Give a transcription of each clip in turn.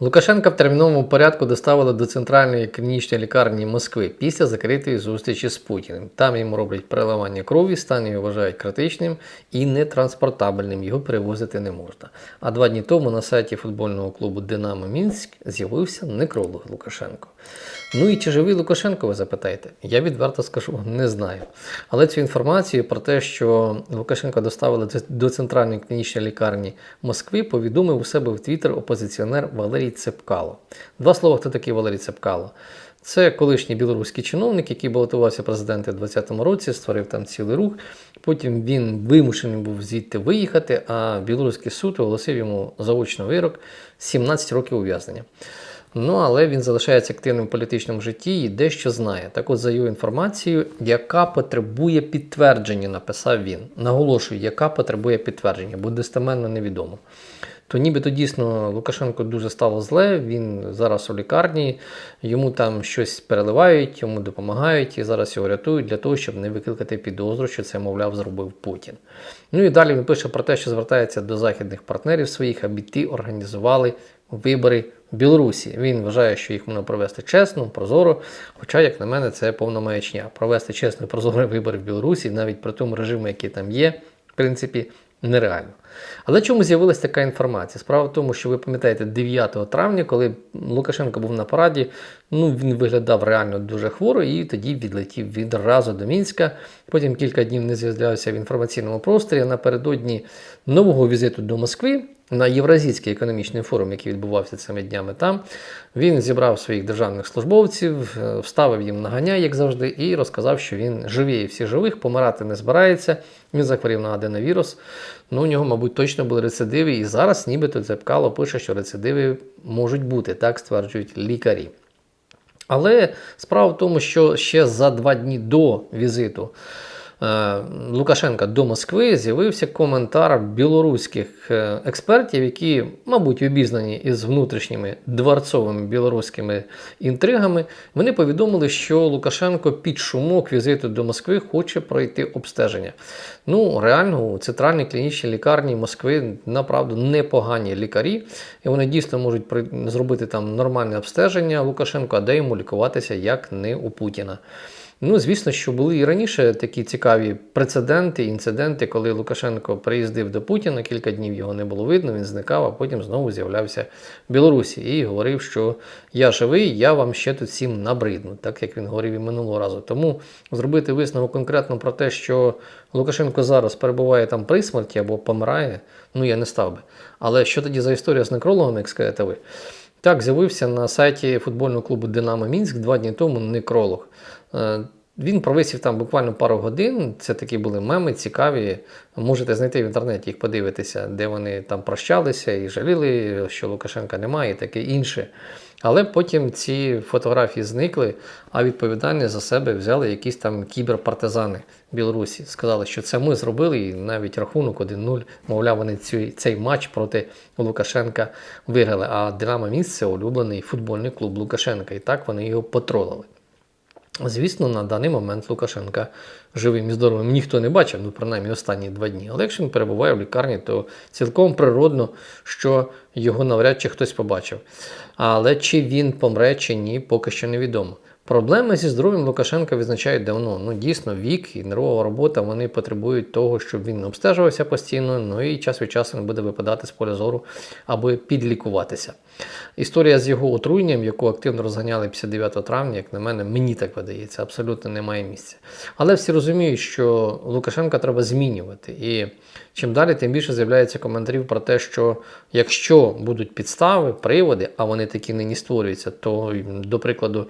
Лукашенка в терміновому порядку доставили до центральної клінічної лікарні Москви після закритої зустрічі з Путіним. Там йому роблять переливання крові, стан його вважають критичним і нетранспортабельним. Його перевозити не можна. А два дні тому на сайті футбольного клубу Динамо Мінськ з'явився некролог Лукашенко. Ну і чи живий Лукашенко, ви запитаєте? Я відверто скажу, не знаю. Але цю інформацію про те, що Лукашенка доставили до центральної клінічної лікарні Москви, повідомив у себе в Твіттер опозиціонер Валерій Цепкало. Два слова, хто такий Валерій Цепкало? Це колишній білоруський чиновник, який балотувався президентом у 2020 році, створив там цілий рух. Потім він вимушений був звідти виїхати, а білоруський суд оголосив йому заочний вирок 17 років ув'язнення. Ну, але він залишається активним в політичному житті і дещо знає. Так от за його інформацією, яка потребує підтвердження, написав він. Наголошую, яка потребує підтвердження, бо достеменно невідомо. То нібито дійсно Лукашенко дуже стало зле, він зараз у лікарні, йому там щось переливають, йому допомагають і зараз його рятують для того, щоб не викликати підозру, що це, мовляв, зробив Путін. Ну і далі він пише про те, що звертається до західних партнерів своїх, аби ті організували вибори в Білорусі. Він вважає, що їх можна провести чесно, прозоро. Хоча, як на мене, це повна маячня. Провести чесно і прозоро вибори в Білорусі, навіть при тому режимі, який там є, в принципі, нереально. Але чому з'явилася така інформація? Справа в тому, що ви пам'ятаєте, 9 травня, коли Лукашенко був на параді, ну він виглядав реально дуже хворо і тоді відлетів відразу до Мінська. Потім кілька днів не з'являвся в інформаційному просторі. Напередодні нового візиту до Москви на Євразійський економічний форум, який відбувався цими днями там, він зібрав своїх державних службовців, е, вставив їм наганя, як завжди, і розказав, що він живіє всіх живих, помирати не збирається. Він захворів на аденовірус. Ну, у нього, мабуть, точно були рецидиви, і зараз нібито Цепкало пише, що рецидиви можуть бути, так стверджують лікарі. Але справа в тому, що ще за два дні до візиту Лукашенка до Москви з'явився коментар білоруських е, експертів, які, мабуть, обізнані із внутрішніми дворцовими білоруськими інтригами. Вони повідомили, що Лукашенко під шумок візиту до Москви хоче пройти обстеження. Ну, реально, у центральній клінічній лікарні Москви направду непогані лікарі, і вони дійсно можуть зробити там нормальне обстеження Лукашенко, а де йому лікуватися, як не у Путіна. Ну, звісно, що були і раніше такі цікаві прецеденти, інциденти, коли Лукашенко приїздив до Путіна, кілька днів його не було видно, він зникав, а потім знову з'являвся в Білорусі і говорив, що я живий, я вам ще тут всім набридну, так як він говорив і минулого разу. Тому зробити висновок конкретно про те, що Лукашенко зараз перебуває там при смерті або помирає, ну я не став би. Але що тоді за історія з некрологом, як скажете ви? Так, з'явився на сайті футбольного клубу Динамо Мінськ два дні тому некролог. Він провисів там буквально пару годин. Це такі були меми цікаві. Можете знайти в інтернеті їх подивитися, де вони там прощалися і жаліли, що Лукашенка немає, і таке інше. Але потім ці фотографії зникли, а відповідальність за себе взяли якісь там кіберпартизани Білорусі. Сказали, що це ми зробили, і навіть рахунок 1-0, мовляв, вони цю, цей матч проти Лукашенка виграли. А Динамо Мінськ – це улюблений футбольний клуб Лукашенка. І так вони його потролили. Звісно, на даний момент Лукашенка живим і здоровим ніхто не бачив, ну принаймні останні два дні. Але якщо він перебуває в лікарні, то цілком природно, що його навряд чи хтось побачив. Але чи він помре, чи ні, поки що невідомо. Проблеми зі здоров'ям Лукашенка відзначають давно. Ну дійсно, вік і нервова робота вони потребують того, щоб він обстежувався постійно, ну і час від часу він буде випадати з поля зору, аби підлікуватися. Історія з його отруєнням, яку активно розганяли 59 травня, як на мене, мені так видається, абсолютно немає місця. Але всі розуміють, що Лукашенка треба змінювати. І чим далі, тим більше з'являється коментарів про те, що якщо будуть підстави, приводи, а вони такі нині створюються, то, до прикладу,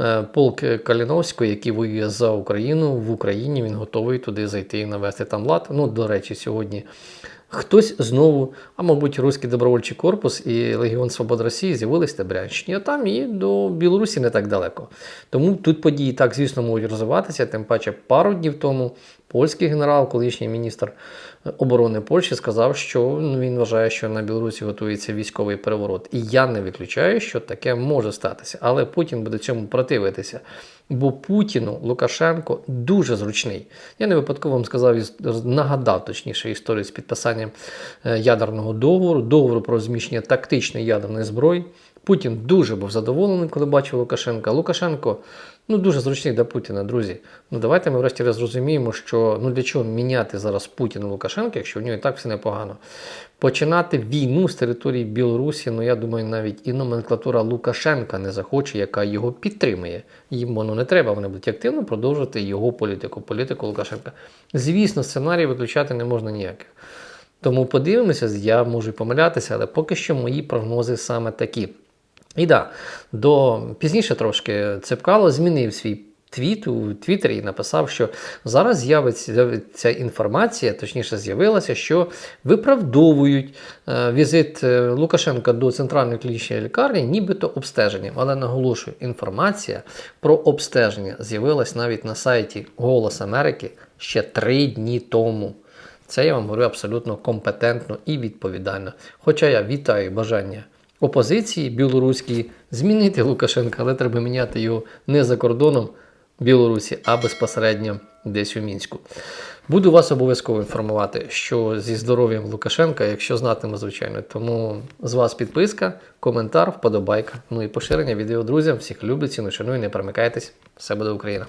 е, полк Каліновського, який воює за Україну, в Україні він готовий туди зайти і навести там лад. Ну, до речі, сьогодні. Хтось знову, а мабуть, Руський добровольчий корпус і Легіон Свободи Росії з'явились на Брянщині, а там і до Білорусі не так далеко. Тому тут події так, звісно, можуть розвиватися. Тим паче, пару днів тому Польський генерал, колишній міністр оборони Польщі, сказав, що ну, він вважає, що на Білорусі готується військовий переворот. І я не виключаю, що таке може статися. Але Путін буде цьому противитися. Бо Путіну Лукашенко дуже зручний. Я не випадково вам сказав, нагадав точніше історію з підписанням е, ядерного договору, договору про розміщення тактичної ядерної зброї. Путін дуже був задоволений, коли бачив Лукашенка. Лукашенко ну дуже зручний для Путіна, друзі. Ну давайте ми врешті-решт зрозуміємо, що ну для чого міняти зараз Путіна Лукашенка, якщо в нього і так все непогано. Починати війну з території Білорусі, ну я думаю, навіть і номенклатура Лукашенка не захоче, яка його підтримує. Їм воно не треба, вони будуть активно продовжувати його політику, політику Лукашенка. Звісно, сценарій виключати не можна ніяких. Тому подивимося, я можу помилятися, але поки що мої прогнози саме такі. І да, до пізніше трошки Цепкало змінив свій твіт у Твіттері і написав, що зараз з'явиться інформація, точніше з'явилася, що виправдовують е, візит е, Лукашенка до центральної клінічної лікарні, нібито обстеженням. Але наголошую, інформація про обстеження з'явилась навіть на сайті Голос Америки ще три дні тому. Це я вам говорю абсолютно компетентно і відповідально. Хоча я вітаю бажання опозиції білоруській змінити Лукашенка, але треба міняти його не за кордоном Білорусі, а безпосередньо десь у Мінську. Буду вас обов'язково інформувати, що зі здоров'ям Лукашенка, якщо знатиму, звичайно. Тому з вас підписка, коментар, вподобайка. Ну і поширення відео друзям. Всіх люблю, ціну, шаную, не перемикайтесь. Все буде Україна!